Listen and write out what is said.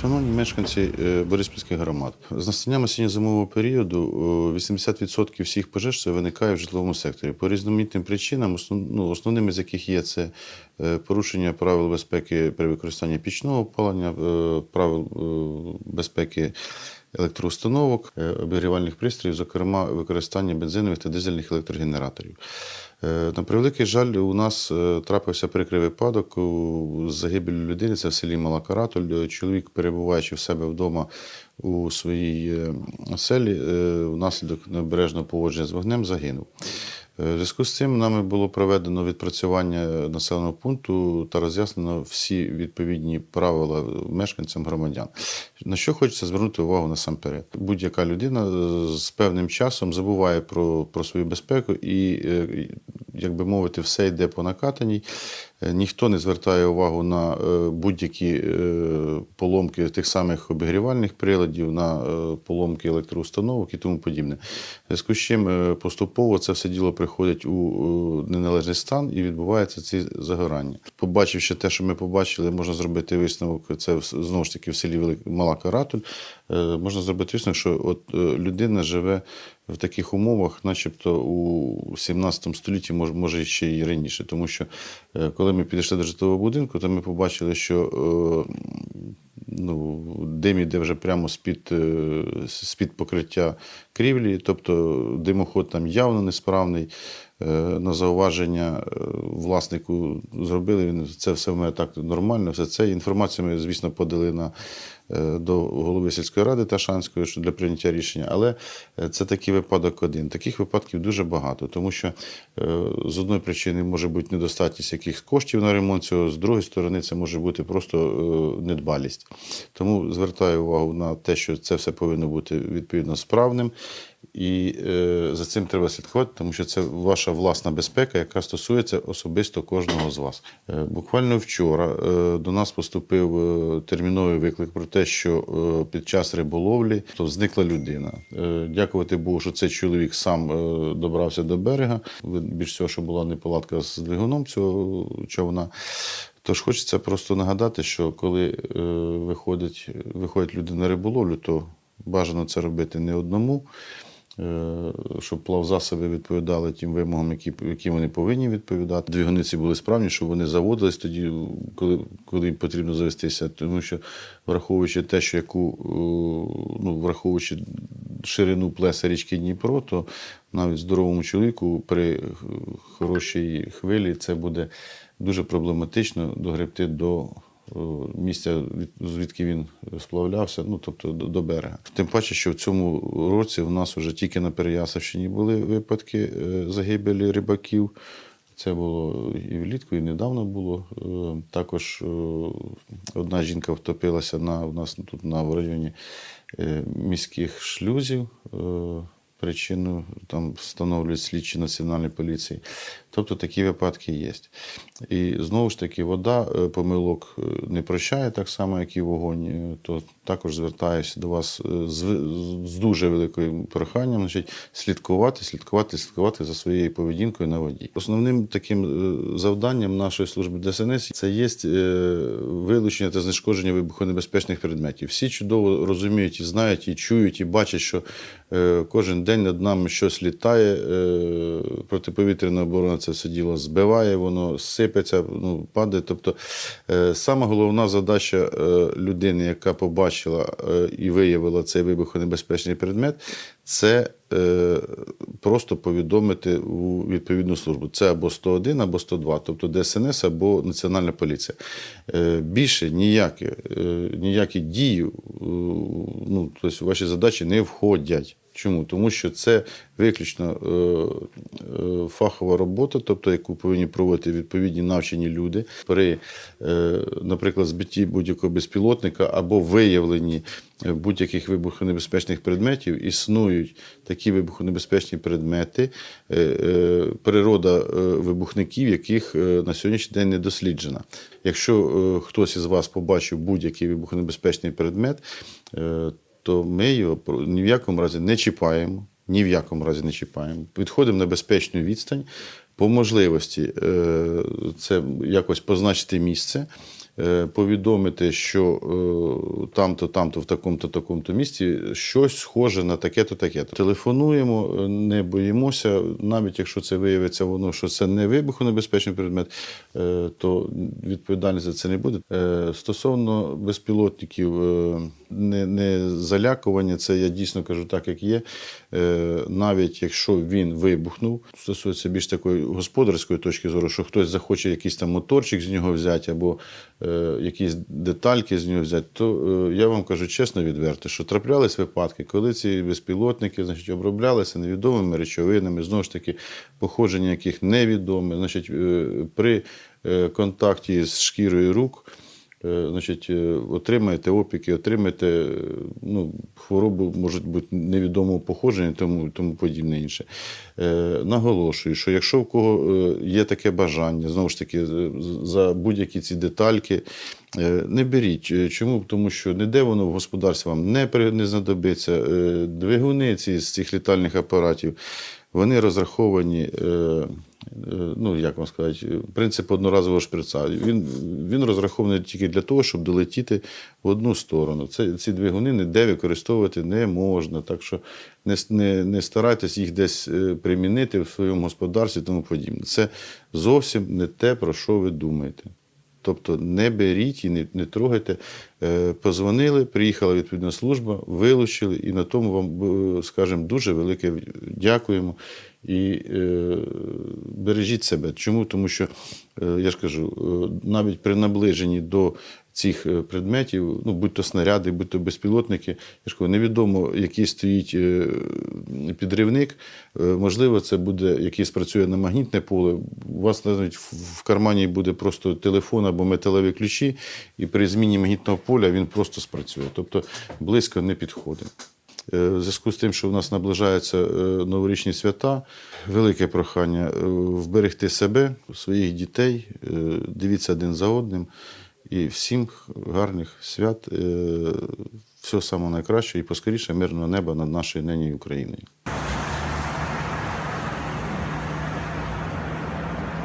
Шановні мешканці е, Бориспільських громад, з настанням осінньо-зимового періоду е, 80% всіх пожеж це виникає в житловому секторі. По різноманітним причинам, ну, основними з яких є це е, порушення правил безпеки при використанні пічного опалення, е, правил е, безпеки електроустановок, е, обігрівальних пристроїв, зокрема використання бензинових та дизельних електрогенераторів. Е, На превеликий жаль, у нас е, трапився прикрий випадок з загибелю людини. Це в селі Мала Каратоль. Е, Чоловік, перебуваючи в себе вдома у своїй селі, внаслідок необережного поводження з вогнем загинув. Е, В зв'язку з цим нами було проведено відпрацювання населеного пункту та роз'яснено всі відповідні правила мешканцям громадян. На що хочеться звернути увагу насамперед. Будь-яка людина з певним часом забуває про, про свою безпеку і, е, як би мовити, все йде по накатаній. Е, Ніхто не звертає увагу на е, будь-які е, поломки тих самих обігрівальних приладів, на поломки електроустановок і тому подібне. Зв'язку з чим поступово це все діло приходить у неналежний стан і відбувається ці загорання. Побачивши те, що ми побачили, можна зробити висновок. Це знову ж таки в селі Мала Каратуль. Е, Можна зробити висновок, що от е, людина живе в таких умовах, начебто у 17 столітті, може, ще й раніше. Тому що е, коли ми підійшли до житлового будинку, то ми побачили, що е, ну, дим іде вже прямо з-під, е, з-під покриття крівлі, тобто димоход там явно несправний. Е, На зауваження е, власнику зробили. Він це все в мене так нормально. Все це інформацію ми, звісно, подали на е, до голови сільської ради Ташанської що для прийняття рішення. Але це такий випадок один. Таких випадків дуже багато, тому що з одної причини може бути недостатність якихось коштів на ремонт цього, з другої сторони, це може бути просто недбалість. Тому звертаю увагу на те, що це все повинно бути відповідно справним. І е, за цим треба слідкувати, тому що це ваша власна безпека, яка стосується особисто кожного з вас. Е, буквально вчора е, до нас поступив е, терміновий виклик про те, що е, під час риболовлі то зникла людина. Е, дякувати Богу, що цей чоловік сам е, добрався до берега. Більш всього, що була неполадка з двигуном цього човна. Тож хочеться просто нагадати, що коли е, виходить, виходить люди на риболовлю, то бажано це робити не одному, щоб плавзасоби відповідали тим вимогам, які, які вони повинні відповідати. Двигуниці були справні, щоб вони заводились тоді, коли, коли потрібно завестися. Тому що, враховуючи те, що яку, е, ну, враховуючи ширину плеса річки Дніпро, то навіть здоровому чоловіку при хорошій хвилі це буде дуже проблематично догребти до е, місця, від- звідки він сплавлявся, ну тобто до, берега. Тим паче, що в цьому році в нас вже тільки на Переясовщині були випадки е, загибелі рибаків. Це було і влітку, і недавно було. Е, Також е, одна жінка втопилася на у нас тут на в районі е, міських шлюзів. Причину там встановлюють слідчі національної поліції. Тобто такі випадки є. І знову ж таки, вода е, помилок е, не прощає так само, як і вогонь. Е, То також звертаюся до вас з, з дуже великим проханням, значить, слідкувати, слідкувати, слідкувати за своєю поведінкою на воді. Основним таким завданням нашої служби ДСНС це є вилучення та знешкодження вибухонебезпечних предметів. Всі чудово розуміють і знають, і чують, і бачать, що кожен день над нами щось літає. е, Протиповітряна оборона це все діло збиває, воно сипеться, ну, падає. Тобто, е, сама головна задача е, людини, яка побачила і виявила цей вибухонебезпечний предмет, це просто повідомити у відповідну службу. Це або 101, або 102, тобто ДСНС або Національна поліція. Більше ніякі, ніякі дії, ну, тобто ваші задачі не входять. Чому? Тому що це виключно е, е, фахова робота, тобто яку повинні проводити відповідні навчені люди при, е, наприклад, збитті будь-якого безпілотника або виявленні е, будь-яких вибухонебезпечних предметів. Існують такі вибухонебезпечні предмети, е, е, природа е, вибухників, яких е, на сьогоднішній день не досліджена. Якщо е, хтось із вас побачив будь-який вибухонебезпечний предмет, е, то ми його ні в якому разі не чіпаємо, ні в якому разі не чіпаємо. Підходимо на безпечну відстань. По можливості е, це якось позначити місце. Е, повідомити, що е, там-то, там-то, в такому-то, такому-то місці щось схоже на таке-то, таке-то. Телефонуємо, е, не боїмося, навіть якщо це виявиться воно, що це не вибухонебезпечний предмет, то відповідальність за це не буде. Стосовно безпілотників, не, не залякування, це я дійсно кажу так, як є. Навіть якщо він вибухнув, стосується більш такої господарської точки зору, що хтось захоче якийсь там моторчик з нього взяти або якісь детальки з нього взяти, то е, я вам кажу чесно відверто, що траплялись випадки, коли ці безпілотники значить, оброблялися невідомими речовинами, знову ж таки, походження яких невідоме. Значить, е, при е, контакті з шкірою рук. Е, Значить, е, отримаєте опіки, отримаєте е, ну, хворобу, можуть бути невідомого походження, тому, тому подібне інше. Наголошую, що якщо в кого є таке бажання, знову ж таки, за будь-які ці детальки, не беріть. Чому? Тому що ніде воно в господарстві вам не, не знадобиться. Двигуни ці з цих літальних апаратів. Вони розраховані, е, е, ну як вам сказати, принцип одноразового шприца. Він, він розрахований тільки для того, щоб долетіти в одну сторону. Це, ці двигуни ніде використовувати не можна. Так що не, не, не старайтесь їх десь е, примінити в своєму господарстві і тому подібне. Це зовсім не те, про що ви думаєте. Тобто не беріть і не, не трогайте. Е, позвонили, приїхала відповідна служба, вилучили, і на тому вам, скажемо скажімо, дуже велике дякуємо. І е, бережіть себе. Чому? Тому що, е, я ж кажу, е, навіть при наближенні до цих е, предметів, ну, будь то снаряди, будь то безпілотники, я ж кажу, невідомо, який стоїть е, підривник. Е, Можливо, це буде, який спрацює на магнітне поле. У вас навіть в кармані буде просто телефон або металеві ключі, і при зміні магнітного поля він просто спрацює. Тобто близько не підходить. В зв'язку з тим, що в нас наближаються новорічні свята, велике прохання вберегти себе, своїх дітей, дивіться один за одним. І всім гарних свят, все всього самого найкращого і поскоріше мирного неба над нашою нині Україною.